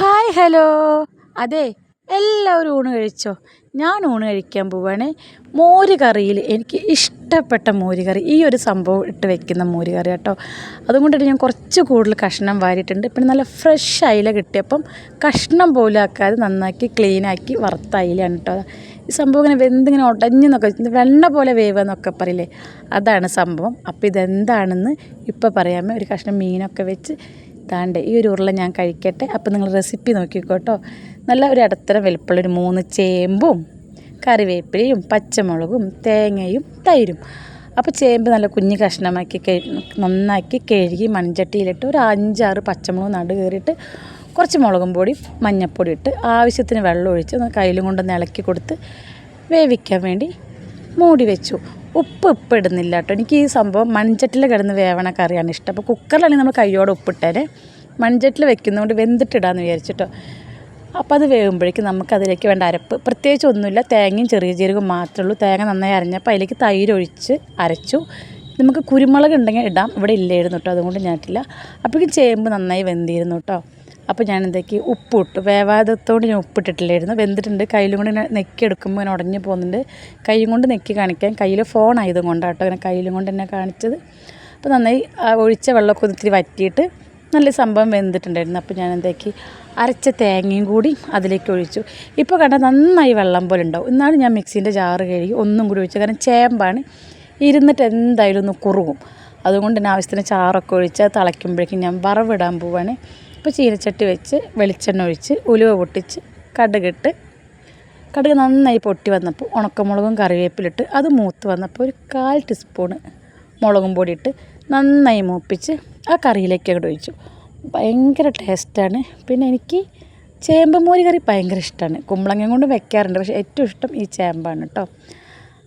Hi hello. അതെ എല്ലാവരും ഊണ് കഴിച്ചോ? ഞാൻ ഊണ് കഴിക്കാൻ പോവാണ്. മോര് കറിയിൽ എനിക്ക് ഇഷ്ടപ്പെട്ട മോര് കറി ഈ ഒരു സംഭവം ഇട്ട് വെക്കുന്ന മോര് കറി കേട്ടോ. അതുകൊണ്ടിട്ട് ഞാൻ കുറച്ച് കൂടുതൽ കഷ്ണം വാരിയിട്ടുണ്ട്. പിന്നെ നല്ല ഫ്രഷ് അയില കിട്ടിയപ്പം കഷ്ണം പോലും ആക്കാതെ നന്നാക്കി ക്ലീനാക്കി വറുത്ത അയിലാണ് കേട്ടോ. ഈ സംഭവം ഇങ്ങനെ വെന്തിങ്ങനെ ഉടഞ്ഞെന്നൊക്കെ വെണ്ണ പോലെ വേവെന്നൊക്കെ പറയില്ലേ? അതാണ് സംഭവം. അപ്പോൾ ഇതെന്താണെന്ന് ഇപ്പോൾ പറയാമേ ഒരു കഷ്ണം മീനൊക്കെ വെച്ച് താണ്ട് ഈ ഒരു ഉരുള ഞാൻ കഴിക്കട്ടെ. അപ്പോൾ നിങ്ങൾ റെസിപ്പി നോക്കിക്കോട്ടോ. നല്ല ഒരു ഇടത്തരം വലുപ്പമുള്ള ഒരു മൂന്ന് ചേമ്പും കറിവേപ്പിലയും പച്ചമുളകും തേങ്ങയും തൈരും. അപ്പോൾ ചേമ്പ് നല്ല കുഞ്ഞ് കഷ്ണമാക്കി നന്നാക്കി കഴുകി മൺചട്ടിയിലിട്ട് ഒരു അഞ്ചാറ് പച്ചമുളക് നടു കയറിയിട്ട് കുറച്ച് മുളകും പൊടി മഞ്ഞൾപ്പൊടി ഇട്ട് ആവശ്യത്തിന് വെള്ളം ഒഴിച്ച് കയ്യിലും കൊണ്ടൊന്ന് ഇളക്കി കൊടുത്ത് വേവിക്കാൻ വേണ്ടി മൂടി വെച്ചു. ഉപ്പ് ഉപ്പ് ഇടുന്നില്ല കേട്ടോ. എനിക്ക് ഈ സംഭവം മൺചട്ടിൽ കിടന്ന് വേവണ കറിയാണ് ഇഷ്ടം. അപ്പോൾ കുക്കറിലാണെങ്കിൽ നമ്മൾ കയ്യോടെ ഉപ്പിട്ടേരെ മൺചട്ടിൽ വെക്കുന്നതുകൊണ്ട് വെന്തിട്ടിടാന്ന് വിചാരിച്ചിട്ടോ. അപ്പോൾ അത് വേകുമ്പോഴേക്കും നമുക്ക് അതിലേക്ക് വേണ്ട അരപ്പ്. പ്രത്യേകിച്ച് ഒന്നുമില്ല. തേങ്ങയും ചെറിയ ജീരകവും മാത്രമേ ഉള്ളൂ. തേങ്ങ നന്നായി അരഞ്ഞപ്പോൾ അതിലേക്ക് തൈര് ഒഴിച്ച് അരച്ചു. നമുക്ക് കുരുമുളക് ഉണ്ടെങ്കിൽ ഇടാം. ഇവിടെ ഇല്ലായിരുന്നു കേട്ടോ. അതുകൊണ്ട് ഞാനിട്ടില്ല അപ്പോഴേക്കും ചേമ്പ് നന്നായി വെന്തിരുന്നു കേട്ടോ. അപ്പോൾ ഞാൻ എന്തൊക്കെ ഉപ്പ് ഇട്ടു വേവാദത്തോട് ഞാൻ ഉപ്പിട്ടിട്ടില്ലായിരുന്നു. വെന്തിട്ടുണ്ട്. കയ്യിലും കൊണ്ട് ഇങ്ങനെ നെക്കി എടുക്കുമ്പോൾ ഇങ്ങനെ ഉടഞ്ഞു പോകുന്നുണ്ട്. കൈയും കൊണ്ട് നെക്കി കാണിക്കാൻ. കയ്യിൽ ഫോൺ ആയതുകൊണ്ടാണ് കേട്ടോ അങ്ങനെ കയ്യിലും കൊണ്ട് തന്നെ കാണിച്ചത്. അപ്പോൾ നന്നായി ഒഴിച്ച വെള്ളമൊക്കെ ഒത്തിരി വറ്റിയിട്ട് നല്ല സംഭവം വെന്തിട്ടുണ്ടായിരുന്നു. അപ്പോൾ ഞാൻ എന്താക്കി അരച്ച തേങ്ങയും കൂടി അതിലേക്ക് ഒഴിച്ചു. ഇപ്പോൾ കണ്ടാൽ നന്നായി വെള്ളം പോലെ ഉണ്ടാവും. എന്നാലും ഞാൻ മിക്സീന്റെ ജാറ് കഴുകി ഒന്നും കൂടി ഒഴിച്ചു. കാരണം ചേമ്പാണ്. ഇരുന്നിട്ട് എന്തായാലും ഒന്ന് കുറുകും. അതുകൊണ്ട് തന്നെ ആവശ്യത്തിന് ചാറൊക്കെ ഒഴിച്ച് തിളയ്ക്കുമ്പോഴേക്കും ഞാൻ വറവിടാൻ പോവാണ്. ഇപ്പോൾ ചീനച്ചട്ടി വെച്ച് വെളിച്ചെണ്ണ ഒഴിച്ച് ഉലുവ പൊട്ടിച്ച് കടുകിട്ട് കടുക് നന്നായി പൊട്ടി വന്നപ്പോൾ ഉണക്കമുളകും കറിവേപ്പിലിട്ട് അത് മൂത്ത് വന്നപ്പോൾ ഒരു കാൽ ടീസ്പൂണ് മുളകും പൊടി ഇട്ട് നന്നായി മൂപ്പിച്ച് ആ കറിയിലേക്ക് അങ്ങോട്ട് ഒഴിച്ചു. ഭയങ്കര ടേസ്റ്റാണ്. പിന്നെ എനിക്ക് ചേമ്പ് മോര് കറി ഭയങ്കര ഇഷ്ടമാണ് കുമ്പളങ്ങ കൊണ്ട് വെക്കാറുണ്ട്. പക്ഷേ ഏറ്റവും ഇഷ്ടം ഈ ചേമ്പാണ് കേട്ടോ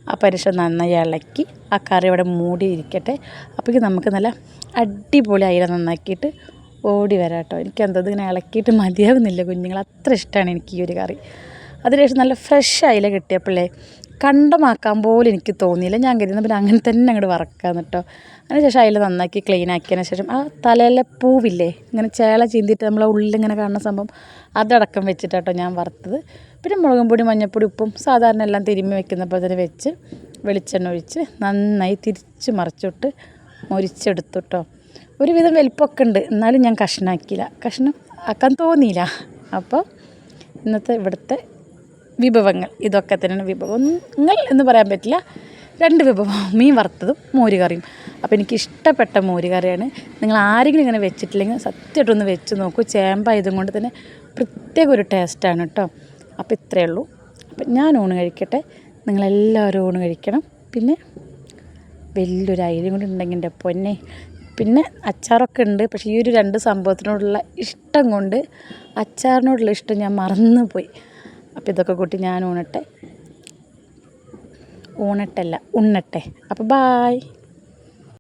ആ പരിശ നന്നായി ഇളക്കി ആ കറി അവിടെ മൂടി ഇരിക്കട്ടെ അപ്പോഴേക്കും നമുക്ക് നല്ല അടിപൊളി അയില നന്നാക്കിയിട്ട് ഓടി വരാം കേട്ടോ. എനിക്ക് എന്തത് ഇങ്ങനെ ഇളക്കിയിട്ട് മതിയാവുന്നില്ല. കുഞ്ഞുങ്ങൾ അത്ര ഇഷ്ടമാണ് എനിക്ക് ഈ ഒരു കറി. അതിനുശേഷം നല്ല ഫ്രഷ് അയില കിട്ടിയപ്പോഴേ കണ്ടമാക്കാൻ പോലും എനിക്ക് തോന്നിയില്ല. ഞാൻ കരുതുന്ന പിന്നെ അങ്ങനെ തന്നെ അങ്ങോട്ട് വറക്കാന്ന് കേട്ടോ. അതിനുശേഷം അയില നന്നാക്കി ക്ലീൻ ആക്കിയതിന് ശേഷം ആ തലയിലെ പൂവില്ലേ ഇങ്ങനെ ചേള ചീന്തിയിട്ട് നമ്മളെ ഉള്ളിലിങ്ങനെ കാണുന്ന സംഭവം അതടക്കം വെച്ചിട്ടാട്ടോ ഞാൻ വറുത്തത്. പിന്നെ മുളകും പൊടി മഞ്ഞൾപ്പൊടി ഉപ്പും സാധാരണ എല്ലാം തിരുമ്മി പോലെ തന്നെ വെച്ച് വെളിച്ചെണ്ണ ഒഴിച്ച് നന്നായി തിരിച്ച് മറിച്ചിട്ട് മുരിച്ചെടുത്തു കേട്ടോ. ഒരുവിധം വലിപ്പമൊക്കെ ഉണ്ട്. എന്നാലും ഞാൻ കഷ്ണാക്കിയില്ല. കഷ്ണം ആക്കാൻ തോന്നിയില്ല. അപ്പോൾ ഇന്നത്തെ ഇവിടുത്തെ വിഭവങ്ങൾ ഇതൊക്കെ തന്നെയാണ് വിഭവങ്ങൾ എന്ന് പറയാൻ പറ്റില്ല. രണ്ട് വിഭവം മീൻ വറുത്തതും മോര് കറിയും അപ്പോൾ എനിക്ക് ഇഷ്ടപ്പെട്ട മോര് കറിയാണ് നിങ്ങൾ ആരെങ്കിലും ഇങ്ങനെ വെച്ചിട്ടില്ലെങ്കിൽ സത്യമായിട്ടൊന്ന് വെച്ച് നോക്കൂ. ചേമ്പായതും കൊണ്ട് തന്നെ പ്രത്യേക ഒരു ടേസ്റ്റാണ് കേട്ടോ. അപ്പോൾ ഇത്രയേ ഉള്ളൂ. അപ്പം ഞാൻ ഊണ് കഴിക്കട്ടെ. നിങ്ങളെല്ലാവരും ഊണ് കഴിക്കണം. പിന്നെ വലിയൊരു അയിലും കൂടി ഉണ്ടെങ്കിൽ എന്റെ പൊന്നെ. പിന്നെ അച്ചാറൊക്കെ ഉണ്ട്. പക്ഷേ ഈ ഒരു രണ്ട് സംഭവത്തിനോടുള്ള ഇഷ്ടം കൊണ്ട് അച്ചാറിനോടുള്ള ഇഷ്ടം ഞാൻ മറന്നു പോയി അപ്പോൾ ഇതൊക്കെ കൂട്ടി ഞാൻ ഊണട്ടെ. ഊണട്ടല്ല ഉണ്ണട്ടെ. അപ്പോൾ ബായ്.